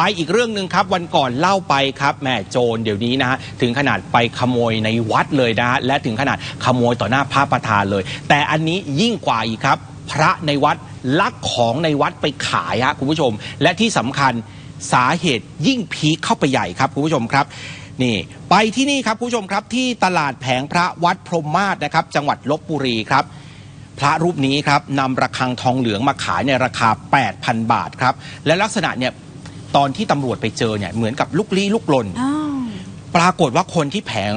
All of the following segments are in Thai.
ไปอีกเรื่องหนึ่งครับ วันก่อนเล่าไปครับแม่โจรเดี๋ยวนี้นะฮะถึงขนาดไปขโมยในวัดเลยนะฮะและถึงขนาดขโมยต่อหน้าพระประธานเลย แต่อันนี้ยิ่งกว่าอีกครับ พระในวัดลักของในวัดไปขายฮะคุณผู้ชม และที่สำคัญสาเหตุยิ่งพีคเข้าไปใหญ่ครับคุณผู้ชมครับนี่ไปที่นี่ครับคุณผู้ชมครับที่ตลาดแผงพระวัดพรหมมาศนะครับ จังหวัดลบบุรีครับพระรูปนี้ครับนำระฆังทองเหลืองมาขายในราคา 8,000 บาทครับ และลักษณะเนี่ย ตอนที่ตำรวจไปเจอเนี่ยเหมือนกับลุกลี้ลุกลนอ้าวปรากฏว่าคนที่แผง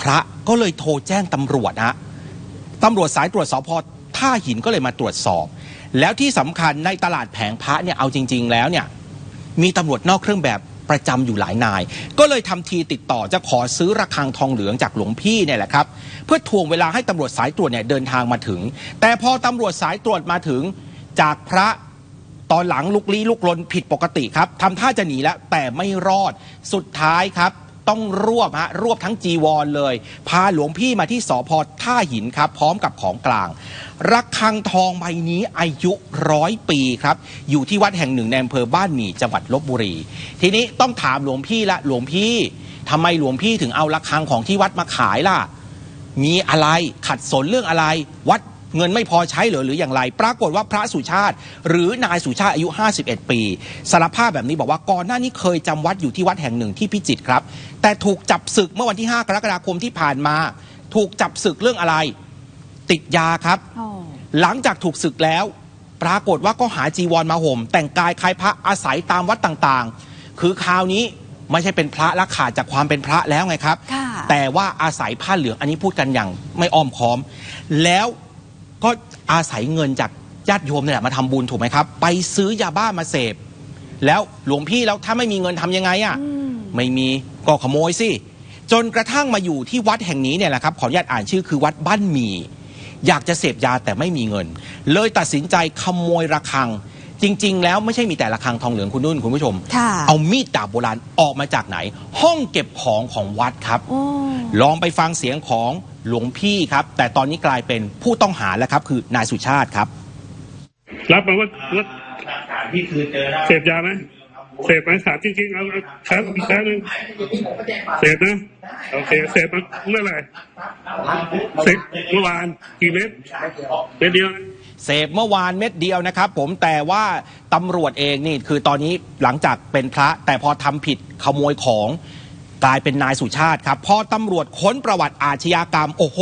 พระก็เลยโทรแจ้งตำรวจนะตำรวจสายตรวจสพท่าหินก็เลยมาตรวจสอบ แล้วที่สำคัญในตลาดแผงพระเนี่ยเอาจริง ๆ แล้วเนี่ยมีตำรวจนอกเครื่องแบบประจำอยู่หลายนาย ก็เลยทำทีติดต่อจะขอซื้อระฆังทองเหลืองจากหลวงพี่เนี่ยแหละครับ เพื่อทวงเวลาให้ตำรวจสายตรวจเนี่ยเดินทางมาถึง แต่พอตำรวจสายตรวจมาถึงจากพระ ตอนหลังลุกลี้ลุกลนผิดปกติครับทำท่าจะหนีแล้วแต่ไม่รอดสุดท้ายครับ ต้องรวบฮะรวบทั้งจีวรเลย พาหลวงพี่มาที่สพท่าหินครับ พร้อมกับของกลาง ระฆังทองใบนี้อายุร้อยปีครับ อยู่ที่วัดแห่งหนึ่งในอำเภอบ้านหมี่จังหวัดลบบุรี ทีนี้ต้องถามหลวงพี่ละหลวงพี่ทำไมหลวงพี่ถึงเอาระฆังของที่วัดมาขายล่ะ มีอะไรขัดสนเรื่องอะไร วัด เงินไม่พอใช้เหรือหรืออย่างไร ปรากฏว่าพระสุชาติ หรือนายสุชาติอายุ 51 ปีสารภาพแบบนี้บอกว่าก่อนหน้านี้เคยจำวัดอยู่ที่วัดแห่งหนึ่งที่พิจิตรครับ แต่ถูกจับศึกเมื่อวันที่ 5 กรกฎาคมที่ผ่านมา ถูกจับศึกเรื่องอะไร ติดยาครับโอ้หลังจากถูกศึกแล้ว ปรากฏว่าก็หาจีวรมาห่มแต่งกายคล้ายพระอาศัยตามวัดต่างๆ คือคราวนี้ไม่ใช่เป็นพระและขาดจากความเป็นพระแล้วไงครับค่ะแต่ว่าอาศัยผ้าเหลืองอันนี้พูดกันอย่างไม่อ้อมค้อม แล้ว ก็อาศัยเงินจากญาติโยมเนี่ยแหละมาทำบุญถูกไหมครับ ไปซื้อยาบ้ามาเสพ แล้วหลวงพี่แล้วถ้าไม่มีเงินทำยังไงอะ่ะอืมไม่มีก็ขโมยสิจนกระทั่งมาอยู่ที่วัดแห่งนี้เนี่ยแหละครับขออนุญาตอ่านชื่อคือวัดบ้านหมี อยากจะเสพยาแต่ไม่มีเงิน เลยตัดสินใจขโมยระฆัง จริง ๆ แล้วไม่ใช่มีแต่ระฆังทองเหลืองคุณนุ่นคุณผู้ชมค่ะเอามีดดาบโบราณออกมาจากไหน ห้องเก็บของของวัดครับโอ้ลองไปฟังเสียงของหลวงพี่ครับ แต่ตอนนี้กลายเป็นผู้ต้องหาแล้วครับ คือนายสุชาติครับ รับมาว่าว่าหลักฐานที่คือเจอได้เสพยาไหมเสพไหมถามจริงๆเอาเอาครั้งอีกครั้งหนึ่งเสพนะโอเคเสพมาเมื่อไหร่เสพเมื่อวานกี่เม็ดเม็ดเดียวนะ เสพเมื่อวานเม็ดเดียวนะครับ ผมแต่ว่าตำรวจเองนี่คือตอนนี้หลังจากเป็นพระแต่พอทำผิดขโมยของ กลายเป็นนายสุชาติครับพอตำรวจค้นประวัติอาชญากรรม โอ้โห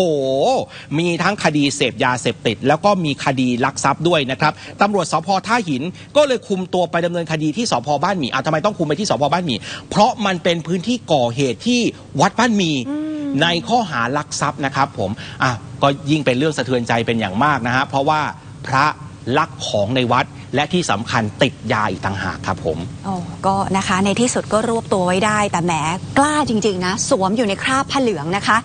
มีทั้งคดีเสพยาเสพติด แล้วก็มีคดีลักทรัพย์ด้วยนะครับตำรวจสพท่าหินก็เลยคุมตัวไปดำเนินคดีที่สพบ้านหมี่อะทำไมต้องคุมไปที่สพบ้านหมี่เพราะมันเป็นพื้นที่ก่อเหตุที่วัดบ้านหมี่ในข้อหาลักทรัพย์นะครับ ผมอะก็ยิ่งเป็นเรื่องสะเทือนใจเป็นอย่างมากนะฮะเพราะว่าพระ ลักของในวัด และที่สำคัญติดยาอีกต่างหากครับผม โอ้ก็นะคะในที่สุดก็รวบตัวไว้ได้ แต่แหมกล้าจริง ๆ นะ สวมอยู่ในคราบผ้าเหลืองนะคะ